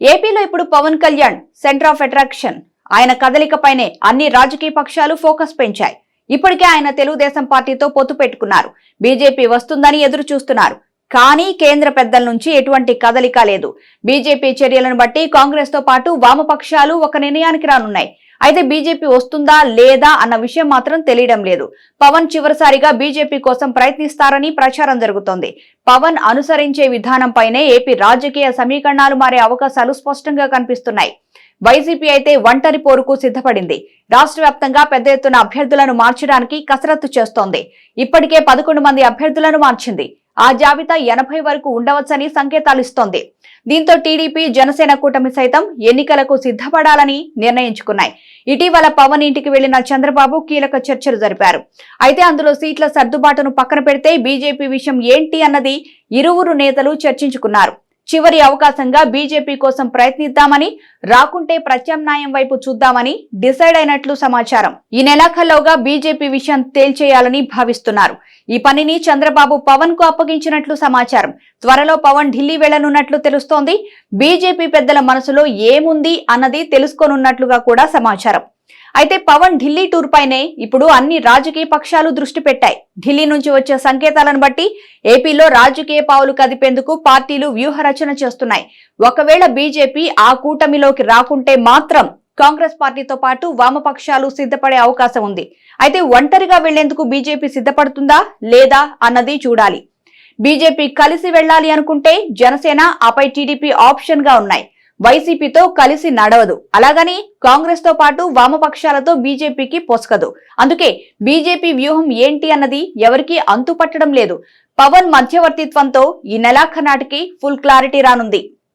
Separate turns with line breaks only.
ఏపీలో ఇప్పుడు Pawan Kalyan centre of attraction. ఆయన కదలికపైనే అన్ని రాజకీయ పక్షాలు ఫోకస్ పెంచాయి. ఇప్పటికే ఆయన తెలుగుదేశం పార్టీతో పొత్తు పెట్టుకున్నారు. బీజేపీ వస్తుందని ఎదురు చూస్తున్నారు. కానీ కేంద్ర పెద్దల నుంచి ఎటువంటి కదలిక లేదు. బీజేపీ చర్యలను బట్టి కాంగ్రెస్తో పాటు వామపక్షాలు ఒక నిర్ణయానికి రానున్నాయి. అయితే బీజేపీ వస్తుందా లేదా అన్న విషయం మాత్రం తెలియడం లేదు. పవన్ చివరిసారిగా బీజేపీ కోసం ప్రయత్నిస్తారని ప్రచారం జరుగుతోంది. పవన్ అనుసరించే విధానంపైనే ఏపీ రాజకీయ సమీకరణాలు మారే అవకాశాలు స్పష్టంగా కనిపిస్తున్నాయి. వైసీపీ అయితే ఒంటరి పోరుకు సిద్ధపడింది. రాష్ట్ర వ్యాప్తంగా పెద్ద ఎత్తున అభ్యర్థులను మార్చడానికి కసరత్తు చేస్తోంది. ఇప్పటికే పదకొండు మంది అభ్యర్థులను మార్చింది. ఆ జాబితా ఎనభై వరకు ఉండవచ్చని సంకేతాలు ఇస్తోంది. దీంతో టీడీపీ జనసేన కూటమి సైతం ఎన్నికలకు సిద్ధపడాలని నిర్ణయించుకున్నాయి. ఇటీవల పవన్ ఇంటికి వెళ్ళిన చంద్రబాబు కీలక చర్చలు జరిపారు. అయితే అందులో సీట్ల సర్దుబాటును పక్కన పెడితే బీజేపీ విషయం ఏంటి అన్నది ఇరువురు నేతలు చర్చించుకున్నారు. చివరి అవకాశంగా బీజేపీ కోసం ప్రయత్నిద్దామని రాకుంటే ప్రత్యామ్నాయం వైపు చూద్దామని డిసైడ్ అయినట్లు సమాచారం. ఈ నెలాఖల్లోగా బీజేపీ విషయం తేల్చేయాలని భావిస్తున్నారు. ఈ పనిని చంద్రబాబు పవన్కు అప్పగించినట్లు సమాచారం. త్వరలో పవన్ ఢిల్లీ వెళ్ళనున్నట్లు తెలుస్తోంది. బీజేపీ పెద్దల మనసులో ఏముంది అన్నది తెలుసుకోనున్నట్లుగా కూడా సమాచారం. అయితే పవన్ ఢిల్లీ టూర్ పైనే ఇప్పుడు అన్ని రాజకీయ పక్షాలు దృష్టి పెట్టాయి. ఢిల్లీ నుంచి వచ్చే సంకేతాలను బట్టి ఏపీలో రాజకీయ పావులు కదిపేందుకు పార్టీలు వ్యూహ రచన చేస్తున్నాయి. ఒకవేళ బీజేపీ ఆ కూటమిలోకి రాకుంటే మాత్రం కాంగ్రెస్ పార్టీతో పాటు వామపక్షాలు సిద్ధపడే అవకాశం ఉంది. అయితే ఒంటరిగా వెళ్ళేందుకు బీజేపీ సిద్ధపడుతుందా లేదా అన్నది చూడాలి. బీజేపీ కలిసి వెళ్ళాలి అనుకుంటే జనసేన ఆపై టీడీపీ ఆప్షన్గా ఉన్నాయి. వైసీపీతో కలిసి నడవదు. అలాగని కాంగ్రెస్తో పాటు వామపక్షాలతో బీజేపీకి పొసకదు అందుకే బీజేపీ వ్యూహం ఏంటి అన్నది ఎవరికీ అంతుపట్టడం లేదు. పవన్ మధ్యవర్తిత్వంతో ఈ నెలాఖరు నాటికి ఫుల్ క్లారిటీ రానుంది.